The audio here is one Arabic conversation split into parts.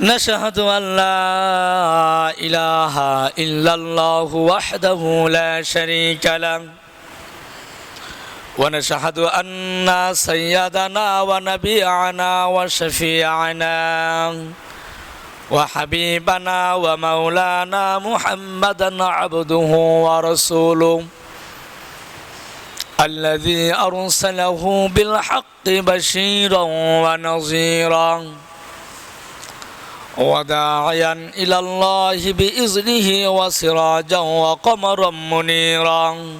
نشهد أن لا إله إلا الله وحده لا شريك له. ونشهد أن سيدنا ونبيعنا وشفيعنا وحبيبنا ومولانا محمدا عبده ورسوله الذي أرسله بالحق بشيرا ونظيرا وداعيا إلى الله بإذنه وسراجا وقمرا منيرا.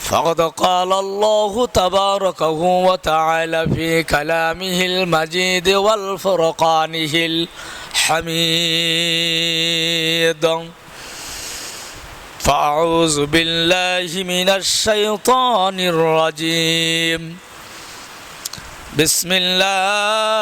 فقد قال الله تبارك وتعالى في كلامه المجيد والفرقانه الحميد. فأعوذ بالله من الشيطان الرجيم. بسم الله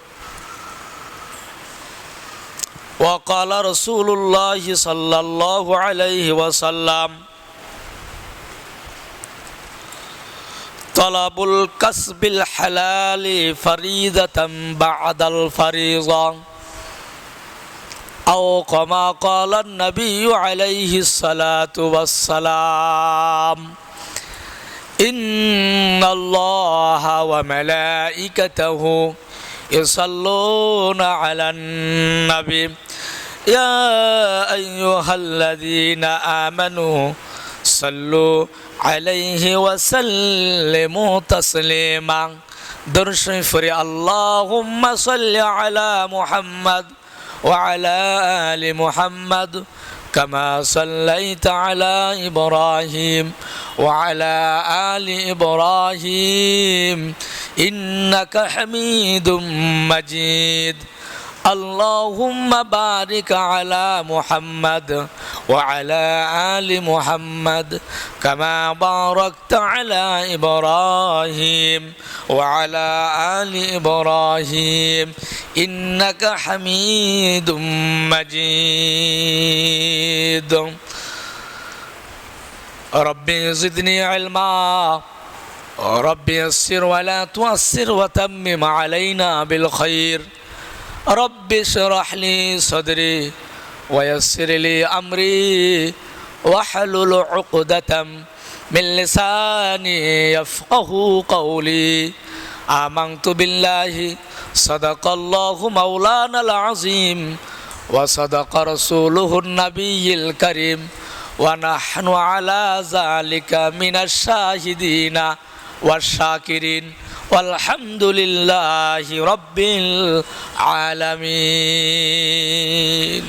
وقال رسول الله صلى الله عليه وسلم طلب الكسب الحلال فريضة بعد الفريضة أو كما قال النبي عليه الصلاة والسلام إن الله وملائكته يصلون على النبي. يا أيها الذين آمنوا صلوا عليه وسلموا تسليما. درش فري اللهم صل على محمد وعلى آل محمد كما صليت على إبراهيم وعلى آل إبراهيم. إنك حميد مجيد. اللهم بارك على محمد وعلى آل محمد كما باركت على إبراهيم وعلى آل إبراهيم. إنك حميد مجيد. ربي زدني علما. ربي يسر ولا تؤسر وتمم علينا بالخير. رب اشرح لي صدري ويسر لي أمري واحلل عقدة من لساني يفقه قولي. آمنت بالله صدق الله مولانا العظيم وصدق رسوله النبي الكريم ونحن على ذلك من الشاهدين. والشاكرين والحمد لله رب العالمين